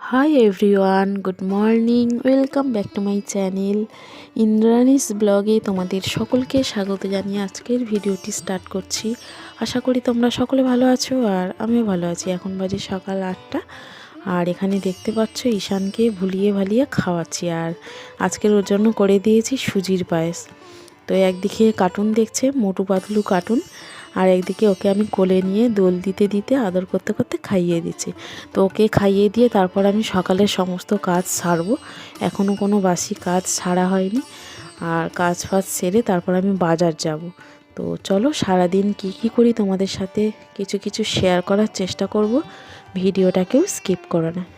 Hi everyone good morning welcome back to my channel Indrani's ব্লগে তোমাদের সকলকে স্বাগত জানিয়ে আজকের ভিডিওটি স্টার্ট করছি। আশা করি তোমরা সকলে ভালো আছো আর আমিও ভালো আছি। এখন বাজে সকাল আটটা। আর এখানে দেখতে পাচ্ছ ঈশানকে ভুলিয়ে ভালিয়ে খাওয়াচ্ছি আর আজকের ওর জন্য করে দিয়েছি সুজির পায়েস। তো একদিকে কার্টুন দেখছে, মোটু পাতলু কার্টুন, আর একদিকে ওকে আমি কোলে নিয়ে দোল দিতে দিতে আদর করতে করতে খাইয়ে দিচ্ছি। তো ওকে খাইয়ে দিয়ে তারপর আমি সকালের সমস্ত কাজ সারবো। এখনও কোনো বাসি কাজ সারা হয়নি আর কাজ ফাজ সেরে তারপর আমি বাজার যাব। তো চলো সারাদিন কি কি করি তোমাদের সাথে কিছু কিছু শেয়ার করার চেষ্টা করব। ভিডিওটাকেও স্কিপ করো না।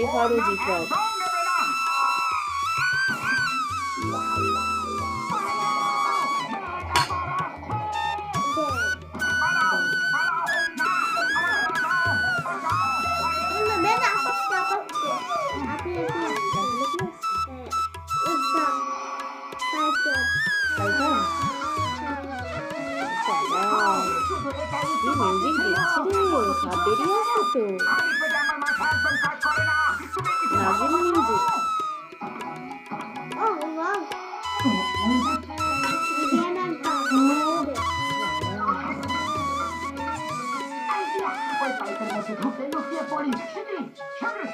এবারও জিতল মিউজিক দিচ্ছি রে বেরিয়ে আসো তো Hey, hey,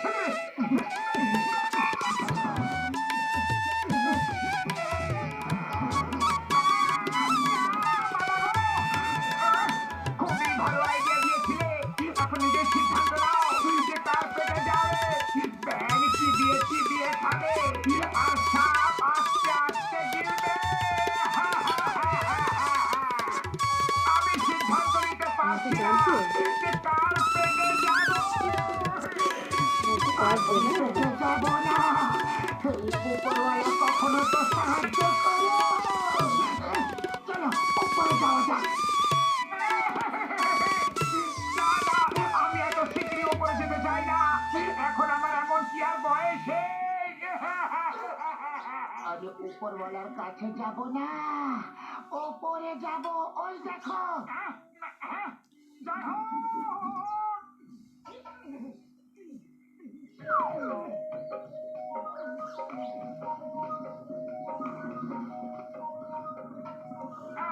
hey, hey. নিতে পারছি না যে কার পেটে যাব যাব না। এই উপরওয়ালা কখনো তো সাহায্য চলো উপরে যাওয়া যাক। কি আমি উপরওয়ালার কাছে যাব না। ওপরে যাব ওই দেখো।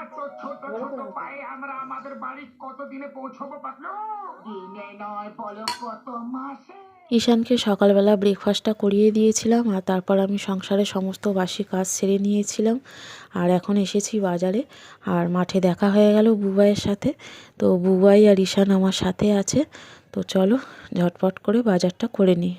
এত ছোট ছোট পায়ে আমরা আমাদের বাড়ি কতদিনে পৌঁছবো পাতলু? দিনে নয় বলো কত মাসে? ঈশানকে সকালবেলা ব্রেকফাস্টটা করিয়ে দিয়েছিলাম আর তারপর আমি সংসারে সমস্ত বাসি কাজ সেরে নিয়েছিলাম। আর এখন এসেছি বাজারে আর মাঠে দেখা হয়ে গেল বুবাইয়ের সাথে। তো বুবাই আর ঈশান আমার সাথে আছে। তো চলো ঝটপট করে বাজারটা করে নিই।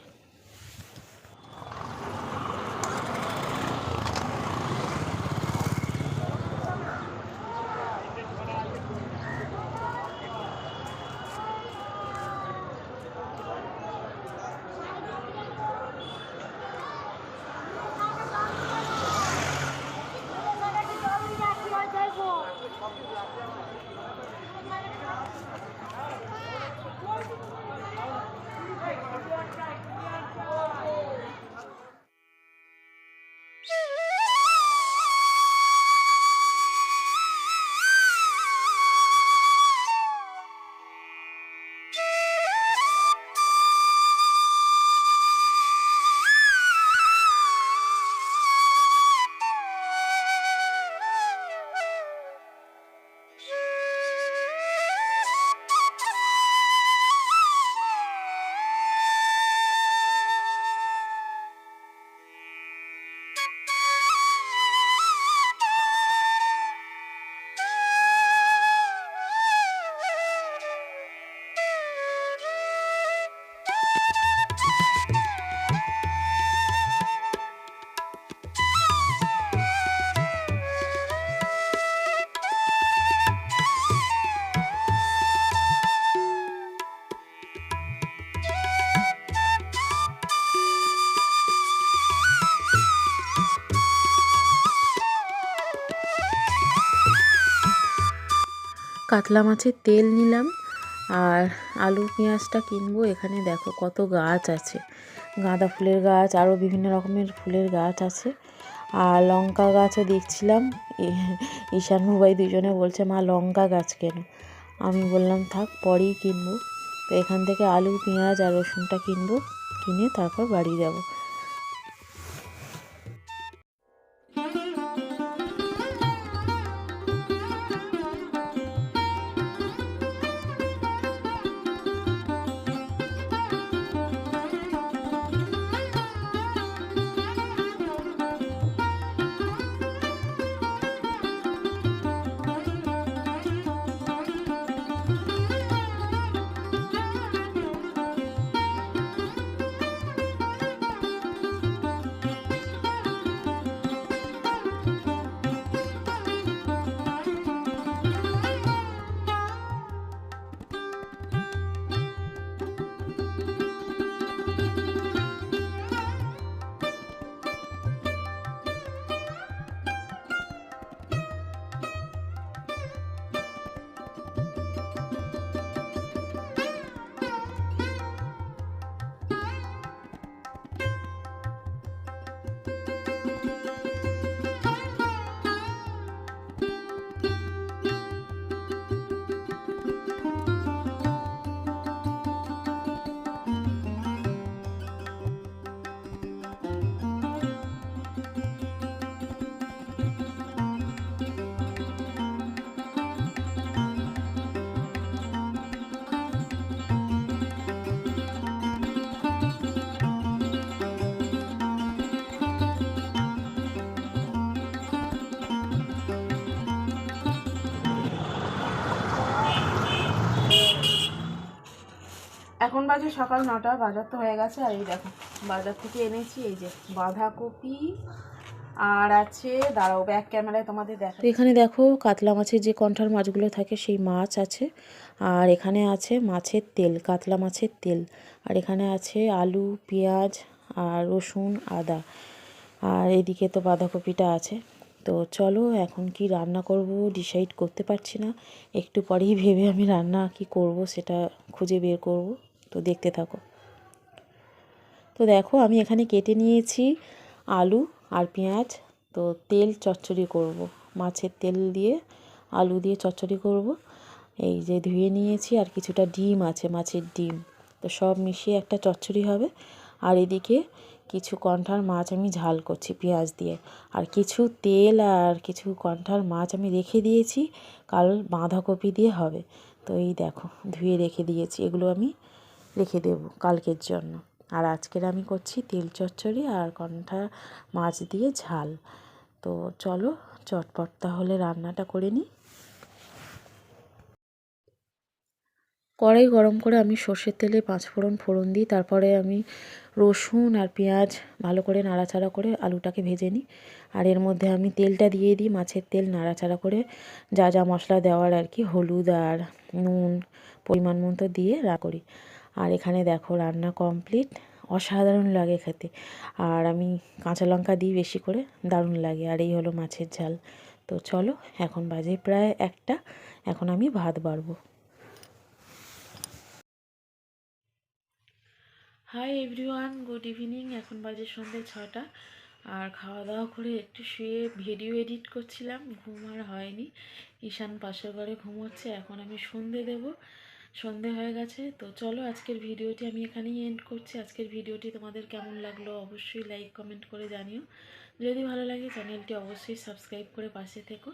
কাতলা মাছের তেল নিলাম আর আলু পেঁয়াজটা কিনবো। এখানে দেখো কত গাছ আছে। গাঁদা ফুলের গাছ আরও বিভিন্ন রকমের ফুলের গাছ আছে। আর লঙ্কা গাছও দেখছিলাম ঈশান ভাই দুজনে বলছে, মা, লঙ্কা গাছ কেন? আমি বললাম, থাক, পরেই কিনবো। তো এখান থেকে আলু, পেঁয়াজ আর রসুনটা কিনবো, কিনে তারপর বাড়ি যাব। এখন বাজে সকাল নটা, বাজার তো হয়ে গেছে, আর এই দেখো, বাজার থেকে এনেছি এই যে বাঁধাকপি, আর আছে, দাঁড়াও ব্যাক ক্যামেরায় তোমাদের দেখো এখানে দেখো, কাতলা মাছের যে কণ্ঠার মাছগুলো থাকে, সেই মাছ আছে, আর এখানে আছে মাছের তেল, কাতলা মাছের তেল, আর এখানে আছে আলু, পেঁয়াজ, আর রসুন, আদা, আর এদিকে তো বাঁধাকপিটা আছে। তো চলো, এখন কি রান্না করব ডিসাইড করতে পারছি না, একটু পরেই ভেবে আমি রান্না কি করব, সেটা খুঁজে বের করব। তো দেখতে থাকো। তো দেখো, আমি এখানে কেটে নিয়েছি আলু আর পেঁয়াজ। তো তেল চচ্চড়ি করব। মাছের তেল দিয়ে আলু দিয়ে চচ্চড়ি করব। এই যে ধুয়ে নিয়েছি আর কিছুটা ডিম আছে, মাছের ডিম। তো সব মিশিয়ে একটা চচ্চড়ি হবে। আর এদিকে কিছু কণ্ঠার মাছ আমি ঝাল করছি পেঁয়াজ দিয়ে। আর কিছু তেল আর কিছু কণ্ঠার মাছ আমি রেখে দিয়েছি। কাল বাঁধাকপি দিয়ে হবে। তো এই দেখো, ধুয়ে রেখে দিয়েছি। এগুলো আমি রেখে দেব কালকের জন্য। আর আজকের আমি করছি তেল চচ্চড়ি আর কণ্ঠা মাছ দিয়ে ঝাল। তো চলো চটপট তাহলে রান্নাটা করে নিই। কড়াই গরম করে আমি সর্ষের তেলে পাঁচ ফোড়ন ফোড়ন দিই, তারপরে আমি রসুন আর পেঁয়াজ ভালো করে নাড়াচাড়া করে আলুটাকে ভেজে নিই। আর এর মধ্যে আমি তেলটা দিয়ে দিই, মাছের তেল নাড়াচাড়া করে যা যা মশলা দেওয়ার আর কি, হলুদ আর নুন, পরিমাণ মতো দিয়ে রা করি। আর এখানে দেখো রান্না কমপ্লিট অসাধারণ লাগে খেতে। আর আমি কাঁচা লঙ্কা দিই বেশি করে, দারুণ লাগে। আর এই হলো মাছের ঝাল। তো চলো, এখন বাজে প্রায় একটা। এখন আমি ভাত বাড়বো। হাই এভরিওয়ান গুড ইভিনিং এখন বাজে সন্ধ্যে ছটা। আর খাওয়া দাওয়া করে একটু শুয়ে ভিডিও এডিট করছিলাম। ঘুম আর হয়নি। ঈশান পাশের ঘরে ঘুমোচ্ছে। এখন আমি সন্ধে দেব। সন্ধে হয়ে গেছে। তো চলো আজকের ভিডিওটি আমি এখানেই এন্ড করছি। আজকের ভিডিওটি তোমাদের কেমন লাগল অবশ্যই লাইক কমেন্ট করে জানিও। যদি ভালো লাগে চ্যানেলটি অবশ্যই সাবস্ক্রাইব করে পাশে থেকো।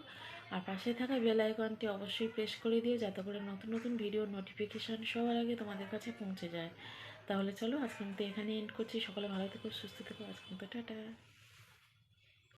আর পাশে থাকা বেল আইকনটি অবশ্যই প্রেস করে দিও যাতে করে নতুন নতুন ভিডিওর নোটিফিকেশান সবার আগে তোমাদের কাছে পৌঁছে যায়। তাহলে চলো আজকে মতো এখানে এন্ড করছি। সকলে ভালো থেকো, সুস্থ থেকো। আজকে মতো টাটা।